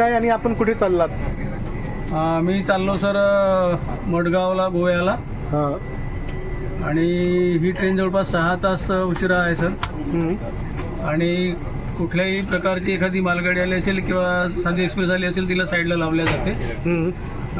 आणि आपण कुठे चाललात अं, मी चाललो सर अं, मडगावला गोव्याला हां आणि ही ट्रेन जवळपास सहा तास उशिरा आहे सर हम्म. आणि कुठल्याही प्रकारची एखादी मालगाडी आली असेल किंवा साधी एक्सप्रेस आली असेल तिला साईडला लावल्या जाते हम्म.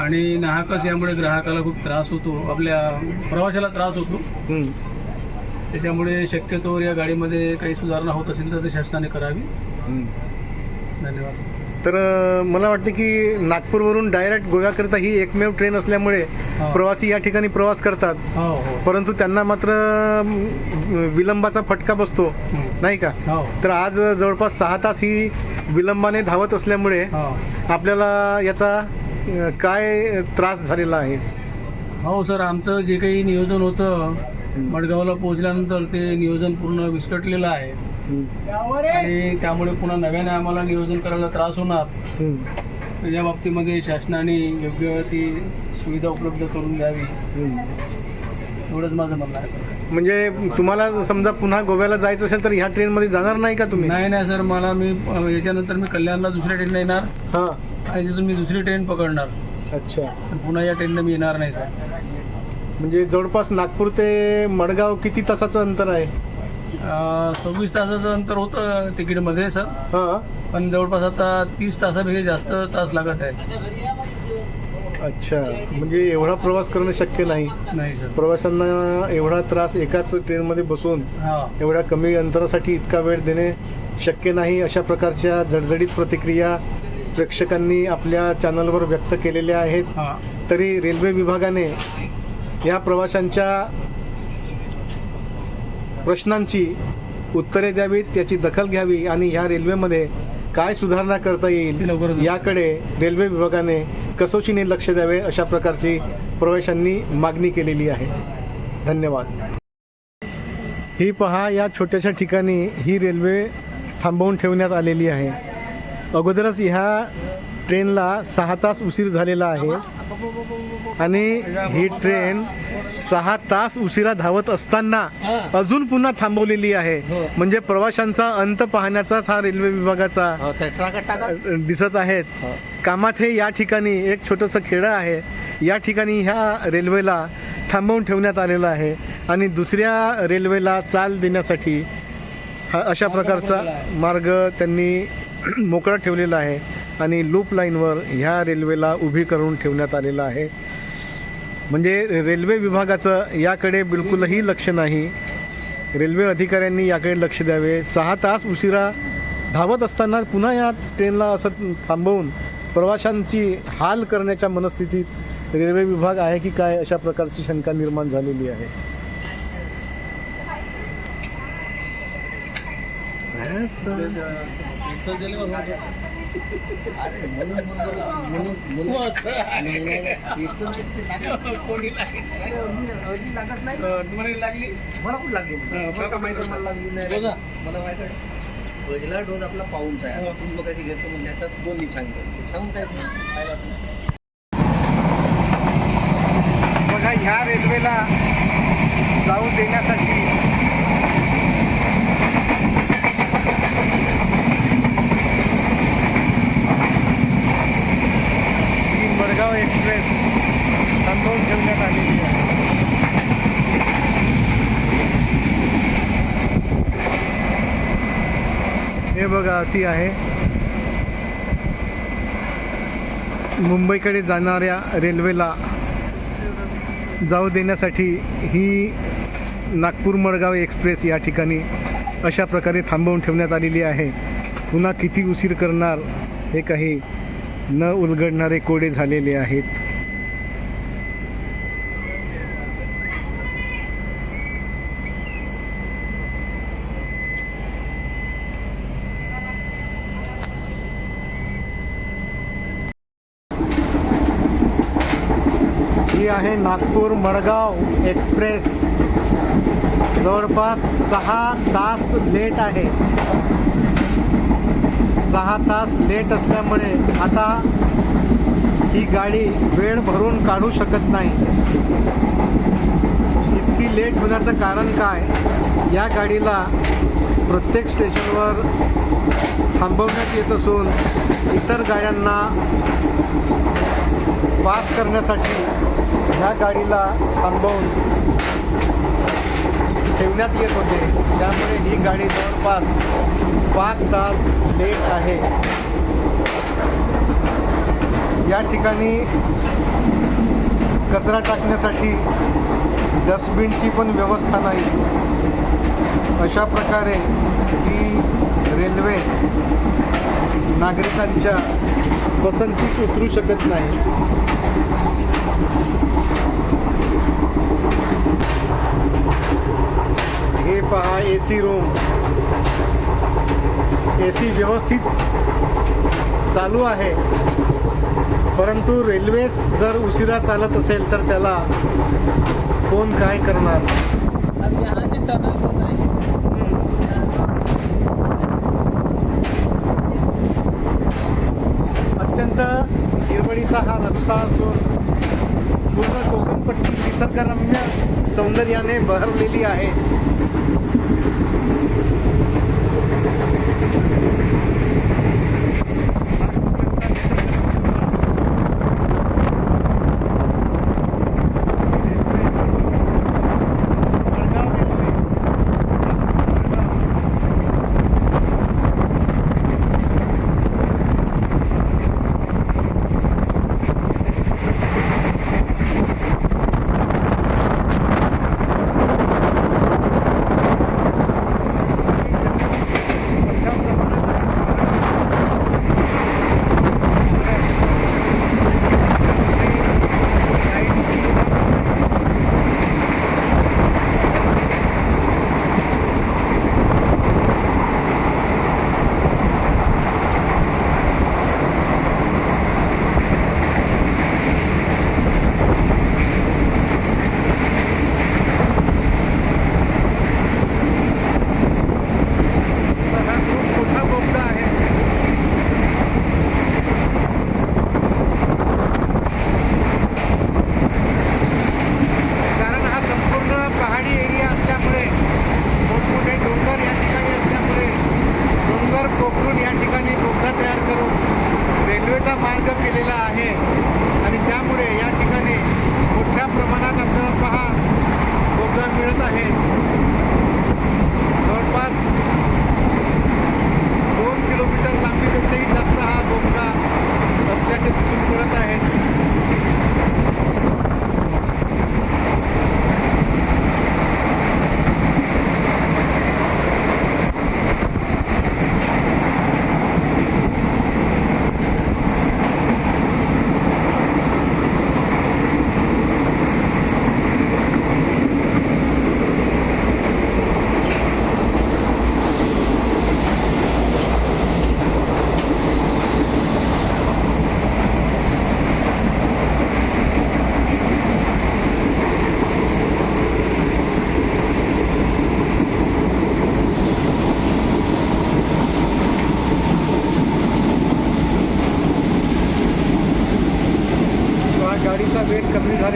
आणि नाहकच यामुळे ग्राहकाला खूप त्रास होतो आपल्या प्रवाशाला त्रास होतो हम्म. त्याच्यामुळे शक्यतो या गाडीमध्ये काही सुधारणा होत असेल तर ते शासनाने करावी. धन्यवाद तर मला वाटतं की नागपूरवरून डायरेक्ट गोव्याकरिता ही एकमेव ट्रेन असल्यामुळे हा. प्रवासी या ठिकाणी प्रवास करतात. हो हो. परंतु त्यांना मात्र विलंबाचा फटका बसतो. नाही का? तर आज जवळपास सहा तास ही विलंबाने धावत असल्यामुळे आपल्याला याचा काय त्रास झालेला आहे? हो सर. आमचं जे काही नियोजन होतं मडगावला पोहोचल्यानंतर ते नियोजन पूर्ण विस्कटलेलं आहे. आणि त्यामुळे पुन्हा नव्याने आम्हाला नियोजन करायला त्रास होणार. या बाबतीमध्ये शासनाने योग्य ती सुविधा उपलब्ध करून द्यावी. एवढंच माझं म्हणणं आहे. म्हणजे तुम्हाला समजा पुन्हा गोव्याला जायचं असेल तर ह्या ट्रेनमध्ये जाणार नाही का तुम्ही? नाही नाही सर. मला मी याच्यानंतर मी कल्याणला दुसऱ्या ट्रेनला येणार हां. आणि तिथून मी दुसरी ट्रेन पकडणार. अच्छा. पुन्हा या ट्रेनला मी येणार नाही सर. म्हणजे जवळपास नागपूर ते मडगाव किती तासाचं अंतर आहे? सव्वीस तासाचं अंतर होतं तिकीटमध्ये सर. हां. पण जवळपास आता तीस तासापेक्षा जास्त तास लागत आहे. अच्छा. म्हणजे एवढा प्रवास करणं शक्य नाही. नाही सर. प्रवाशांना एवढा त्रास एकाच ट्रेनमध्ये बसून हा. एवढ्या कमी अंतरासाठी इतका वेळ देणे शक्य नाही अशा प्रकारच्या जडजडीत प्रतिक्रिया प्रेक्षकांनी आपल्या चॅनलवर व्यक्त केलेल्या आहेत. हा. तरी रेल्वे विभागाने या प्रवाशांच्या प्रश्नांची उत्तरे द्यावीत त्याची दखल घ्यावी आणि ह्या रेल्वेमध्ये काय सुधारणा करता येईल याकडे रेल्वे विभागाने कसोशीने लक्ष द्यावे अशा प्रकारची प्रवाशांनी मागणी केलेली आहे. धन्यवाद. ही पहा या छोट्याशा ठिकाणी ही रेल्वे थांबवून ठेवण्यात आलेली आहे. अगोदरच ह्या ट्रेनला सहा तास उशीर झालेला आहे. आणि ही ट्रेन सहा तास उशिरा धावत असताना अजून पुन्हा थांबवलेली आहे. म्हणजे प्रवाशांचा अंत पाहण्याचाच हा रेल्वे विभागाचा दिसत आहेत. कामाथे या ठिकाणी एक छोटंसं खेडं आहे. या ठिकाणी ह्या रेल्वेला थांबवून ठेवण्यात आलेलं आहे. आणि दुसऱ्या रेल्वेला चाल देण्यासाठी हा अशा प्रकारचा मार्ग त्यांनी मोकळा ठेवलेला आहे. आणि लूप लाईनवर ह्या रेल्वेला उभी करून ठेवण्यात आलेलं आहे. म्हणजे रेल्वे विभागाचं याकडे बिलकुलही लक्ष नाही. रेल्वे अधिकाऱ्यांनी याकडे लक्ष द्यावे. सहा तास उशिरा धावत असताना पुन्हा या ट्रेनला असं थांबवून प्रवाशांची हाल करण्याच्या मनस्थितीत रेल्वे विभाग आहे की काय अशा प्रकारची शंका निर्माण झालेली आहे. पहिला डोस आपला पाऊनचा आहे आपण बघायची घेतो म्हणजे याच्यात दोन्ही सांगतो सांगून काय बघा ह्या रेल्वेला जाऊ देण्यासाठी ही मडगाव एक्सप्रेस थांबवून ठेवण्यात आलेली आहे हे बघा अशी आहे. मुंबईकडे जाणाऱ्या रेल्वेला जाऊ देण्यासाठी ही नागपूर मडगाव एक्सप्रेस या ठिकाणी अशा प्रकारे थांबवून ठेवण्यात आलेली आहे. पुन्हा किती उशीर करणार हे काही न उलगडणारे कोडे झालेले आहेत. आहे नागपूर मडगाव एक्सप्रेस. जवळपास सहा तास लेट आहे. सहा तास लेट असल्यामुळे आता ही गाडी वेळ भरून काढू शकत नाही. इतकी लेट होण्याचं कारण काय? या गाडीला प्रत्येक स्टेशनवर थांबवण्यात येत असून इतर गाड्यांना पास करण्यासाठी ह्या गाडीला थांबवून ठेवण्यात येत होते. त्यामुळे ही गाडी जवळपास पाच तास लेट आहे. या ठिकाणी कचरा टाकण्यासाठी डस्टबिनची पण व्यवस्था नाही. अशा प्रकारे ही रेल्वे नागरिकांच्या पसंतीस उतरू शकत नाही. पहा A C room A C व्यवस्थित चालू आहे. परंतु रेल्वेच जर उशिरा चालत असेल तर त्याला कोण काय करणार? अत्यंत हिरवळीचा हा रस्ता असून पूर्ण कोकणपट्टी निसर्गरम्य सौंदर्याने बहरलेली आहे. Thank you.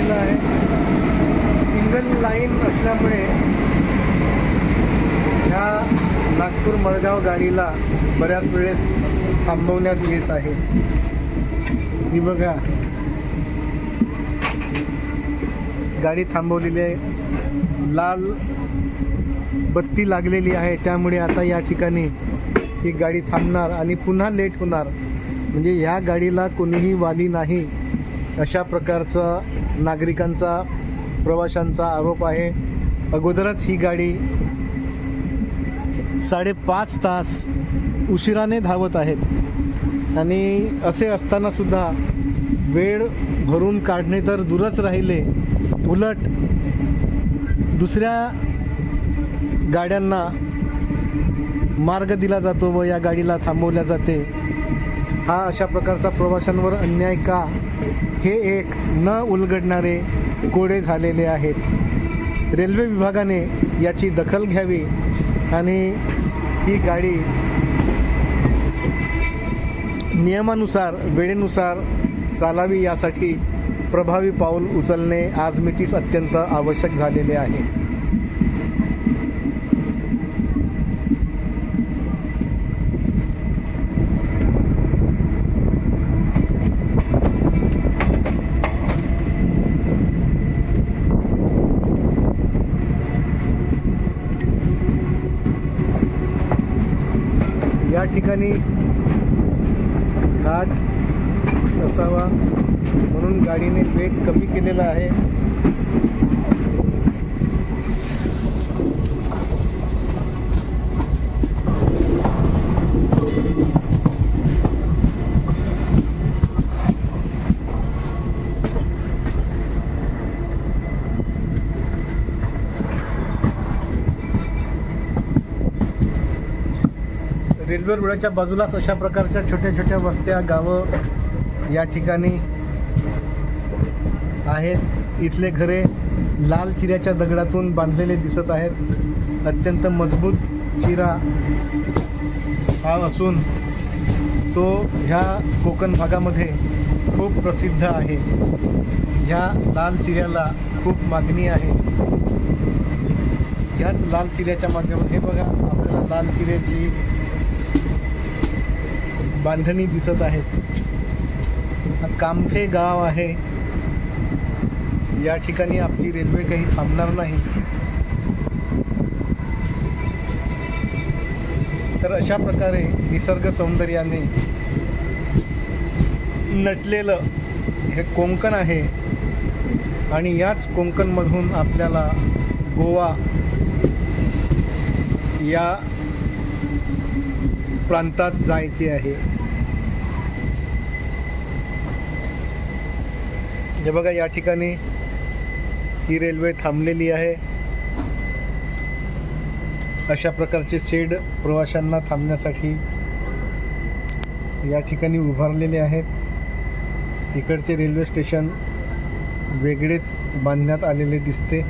झालेला आहे. सिंगल लाईन असल्यामुळे ह्या नागपूर मळगाव गाडीला बऱ्याच वेळेस थांबवण्यात येत आहे. ही बघा. गाडी थांबवलेली आहे. लाल बत्ती लागलेली आहे. त्यामुळे आता या ठिकाणी ही गाडी थांबणार आणि पुन्हा लेट होणार. म्हणजे ह्या गाडीला कोणीही वाली नाही. अशा प्रकारचा नागरिकांचा प्रवाशांचा आरोप आहे. अगोदरच ही गाडी साडेपाच तास उशिराने धावत आहेत. आणि असे असताना सुद्धा वेळ भरून काढणे तर दूरच राहिले. उलट दुसऱ्या गाड्यांना मार्ग दिला जातो व या गाडीला थांबवल्या जाते. हा अशा प्रकारचा प्रवाशांवर अन्याय का? हे एक न उलगडणारे कोडे झालेले आहेत. रेल्वे विभागाने याची दखल घ्यावी आणि ही गाडी नियमानुसार वेळेनुसार चालावी यासाठी प्रभावी पाऊल उचलणे आज मितीस अत्यंत आवश्यक झालेले आहे. ठिकाणी घाट असावा म्हणून गाडीने वेग कमी केलेला आहे. रेल्वे रुळाच्या बाजूलाच अशा प्रकारच्या छोट्या छोट्या वस्त्या गावं या ठिकाणी आहेत. इथले घरे लाल चिऱ्याच्या दगडातून बांधलेले दिसत आहेत. अत्यंत मजबूत चिरा हा असून तो ह्या कोकण भागामध्ये खूप प्रसिद्ध आहे. ह्या लाल चिऱ्याला खूप मागणी आहे. ह्याच लाल चिऱ्याच्या माध्यमात हे बघा आपल्याला लाल चिऱ्याची बांधणी दिसत आहेत. कामथे गाव आहे. या ठिकाणी आपली रेल्वे काही थांबणार नाही. तर अशा प्रकारे निसर्ग सौंदर्याने नटलेलं हे कोंकण आहे. आणि याच कोंकणमधून आपल्याला गोवा या प्रांतात जायचे आहे. हे बघा या ठिकाणी ही रेल्वे थांबलेली आहे. अशा प्रकारचे शेड प्रवाशांना थांबण्यासाठी या ठिकाणी उभारलेले आहेत. इकडचे रेल्वे स्टेशन वेगळेच बांधण्यात आलेले दिसते.